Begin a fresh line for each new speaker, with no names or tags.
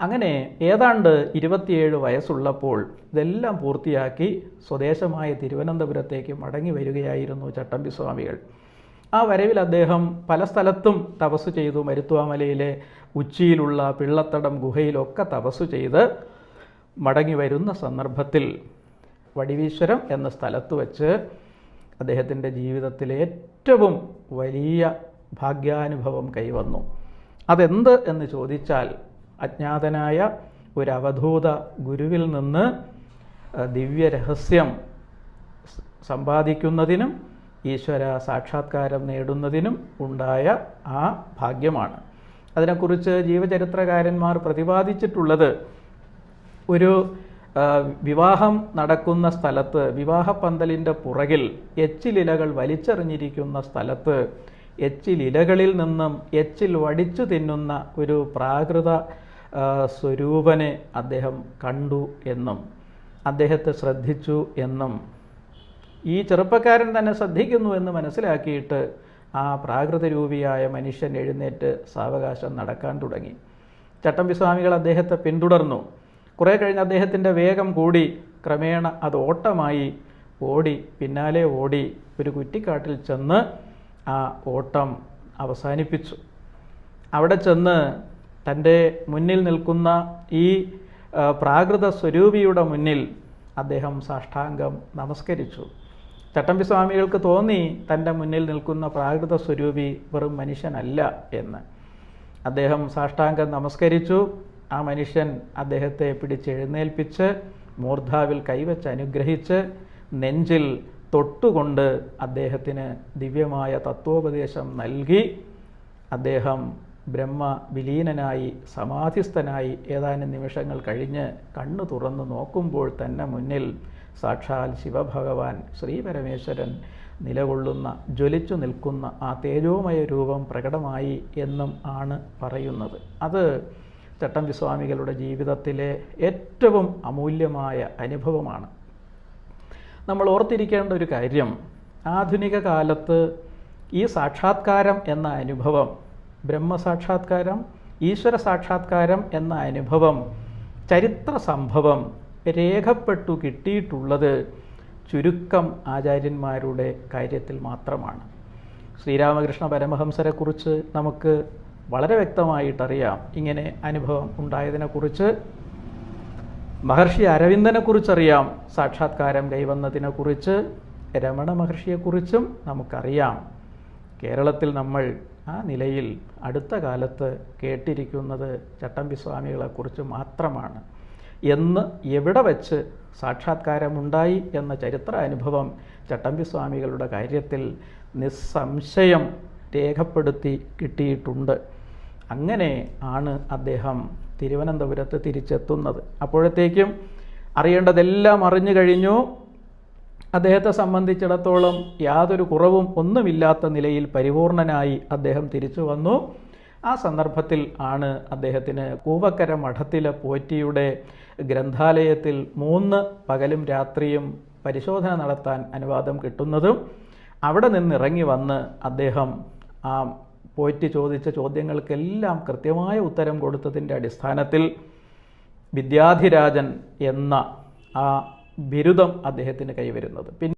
അങ്ങനെ ഏതാണ്ട് ഇരുപത്തിയേഴ് വയസ്സുള്ളപ്പോൾ ഇതെല്ലാം പൂർത്തിയാക്കി സ്വദേശമായ തിരുവനന്തപുരത്തേക്ക് മടങ്ങി വരികയായിരുന്നു ചട്ടമ്പി സ്വാമികൾ. ആ വരവിൽ അദ്ദേഹം പല സ്ഥലത്തും തപസ് ചെയ്തു. മരുത്വാമലയിലെ ഉച്ചിയിലുള്ള പിള്ളത്തടം ഗുഹയിലൊക്കെ തപസ് ചെയ്ത് മടങ്ങി വരുന്ന സന്ദർഭത്തിൽ വടിവീശ്വരം എന്ന സ്ഥലത്ത് വച്ച് അദ്ദേഹത്തിന്റെ ജീവിതത്തിലെ ഏറ്റവും വലിയ ഭാഗ്യാനുഭവം കൈവന്നു. അതെന്ത് എന്ന് ചോദിച്ചാൽ അജ്ഞാതനായ ഒരു അവധൂത ഗുരുവിൽ നിന്ന് ദിവ്യ ദിവ്യരഹസ്യം സമ്പാദിക്കുന്നതിനും ഈശ്വര സാക്ഷാത്കാരം നേടുന്നതിനും ഉണ്ടായ ആ ഭാഗ്യമാണ്. അതിനെക്കുറിച്ച് ജീവചരിത്രകാരന്മാർ പ്രതിപാദിച്ചിട്ടുള്ളത് ഒരു വിവാഹം നടക്കുന്ന സ്ഥലത്ത് വിവാഹപ്പന്തലിന്റെ പുറകിൽ എച്ചിലിലകൾ വലിച്ചെറിഞ്ഞിരിക്കുന്ന സ്ഥലത്ത് എച്ചിലിലകളിൽ നിന്നും എച്ചിൽ വടിച്ചു തിന്നുന്ന ഒരു പ്രാകൃത സ്വരൂപനെ അദ്ദേഹം കണ്ടു എന്നും അദ്ദേഹത്തെ ശ്രദ്ധിച്ചു എന്നും ഈ ചെറുപ്പക്കാരൻ തന്നെ ശ്രദ്ധിക്കുന്നു എന്ന് മനസ്സിലാക്കിയിട്ട് ആ പ്രാകൃത രൂപിയായ മനുഷ്യൻ എഴുന്നേറ്റ് സാവകാശം നടക്കാൻ തുടങ്ങി. ചട്ടമ്പി സ്വാമികൾ അദ്ദേഹത്തെ പിന്തുടർന്നു. കുറേ കഴിഞ്ഞ് അദ്ദേഹത്തിന്റെ വേഗം കൂടി ക്രമേണ അത് ഓട്ടമായി ഓടി പിന്നാലെ ഓടി ഒരു കുറ്റിക്കാട്ടിൽ ചെന്ന് ആ ഓട്ടം അവസാനിപ്പിച്ചു. അവിടെ ചെന്ന് തന്റെ മുന്നിൽ നിൽക്കുന്ന ഈ പ്രാകൃത സ്വരൂപിയുടെ മുന്നിൽ അദ്ദേഹം സാഷ്ടാംഗം നമസ്കരിച്ചു. ചട്ടമ്പി സ്വാമികൾക്ക് തോന്നി തന്റെ മുന്നിൽ നിൽക്കുന്ന പ്രാകൃത സ്വരൂപി വെറും മനുഷ്യനല്ല എന്ന്. അദ്ദേഹം സാഷ്ടാംഗം നമസ്കരിച്ചു. ആ മനുഷ്യൻ അദ്ദേഹത്തെ പിടിച്ചെഴുന്നേൽപ്പിച്ച് മൂർധാവിൽ കൈവച്ച് അനുഗ്രഹിച്ച് നെഞ്ചിൽ തൊട്ടുകൊണ്ട് അദ്ദേഹത്തിന് ദിവ്യമായ തത്വോപദേശം നൽകി. അദ്ദേഹം ബ്രഹ്മ വിലീനനായി സമാധിസ്ഥനായി ഏതാനും നിമിഷങ്ങൾ കഴിഞ്ഞ് കണ്ണു തുറന്നു നോക്കുമ്പോൾ തന്നെ മുന്നിൽ സാക്ഷാൽ ശിവഭഗവാൻ ശ്രീപരമേശ്വരൻ നിലകൊള്ളുന്ന ജ്വലിച്ചു നിൽക്കുന്ന ആ തേജോമയ രൂപം പ്രകടമായി എന്നും ആണ് പറയുന്നത്. അത് ചട്ടമ്പി സ്വാമികളുടെ ജീവിതത്തിലെ ഏറ്റവും അമൂല്യമായ അനുഭവമാണ്. നമ്മൾ ഓർത്തിരിക്കേണ്ട ഒരു കാര്യം ആധുനിക കാലത്ത് ഈ സാക്ഷാത്കാരം എന്ന അനുഭവം ബ്രഹ്മസാക്ഷാത്കാരം ഈശ്വര സാക്ഷാത്കാരം എന്ന അനുഭവം ചരിത്ര സംഭവം രേഖപ്പെട്ടു കിട്ടിയിട്ടുള്ളത് ചുരുക്കം ആചാര്യന്മാരുടെ കാര്യത്തിൽ മാത്രമാണ്. ശ്രീരാമകൃഷ്ണ പരമഹംസരെക്കുറിച്ച് നമുക്ക് വളരെ വ്യക്തമായിട്ടറിയാം. ഇങ്ങനെ അനുഭവം ഉണ്ടായതിനെക്കുറിച്ച് മഹർഷി അരവിന്ദനെക്കുറിച്ചറിയാം. സാക്ഷാത്കാരം കൈവന്നതിനെക്കുറിച്ച് രമണ മഹർഷിയെക്കുറിച്ചും നമുക്കറിയാം. കേരളത്തിൽ നമ്മൾ ആ നിലയിൽ അടുത്ത കാലത്ത് കേട്ടിരിക്കുന്നത് ചട്ടമ്പി സ്വാമികളെക്കുറിച്ച് മാത്രമാണ്. എന്ന് എവിടെ വച്ച് സാക്ഷാത്കാരമുണ്ടായി എന്ന ചരിത്ര അനുഭവം ചട്ടമ്പി സ്വാമികളുടെ കാര്യത്തിൽ നിസ്സംശയം രേഖപ്പെടുത്തി കിട്ടിയിട്ടുണ്ട്. അങ്ങനെ ആണ് അദ്ദേഹം തിരുവനന്തപുരത്ത് തിരിച്ചെത്തുന്നത്. അപ്പോഴത്തേക്കും അറിയേണ്ടതെല്ലാം അറിഞ്ഞു കഴിഞ്ഞു. അദ്ദേഹത്തെ സംബന്ധിച്ചിടത്തോളം യാതൊരു കുറവും ഒന്നുമില്ലാത്ത നിലയിൽ പരിപൂർണനായി അദ്ദേഹം തിരിച്ചു വന്നു. ആ സന്ദർഭത്തിൽ ആണ് അദ്ദേഹത്തിന് കൂവക്കര മഠത്തിലെ പോറ്റിയുടെ ഗ്രന്ഥാലയത്തിൽ മൂന്ന് പകലും രാത്രിയും പരിശോധന നടത്താൻ അനുവാദം കിട്ടുന്നതും അവിടെ നിന്നിറങ്ങി വന്ന് അദ്ദേഹം ആ പോറ്റി ചോദിച്ച ചോദ്യങ്ങൾക്കെല്ലാം കൃത്യമായ ഉത്തരം കൊടുത്തതിന്റെ അടിസ്ഥാനത്തിൽ വിദ്യാധിരാജൻ എന്ന ആ ബിരുദം അദ്ദേഹത്തിന് കൈവരുന്നത്. പിന്നെ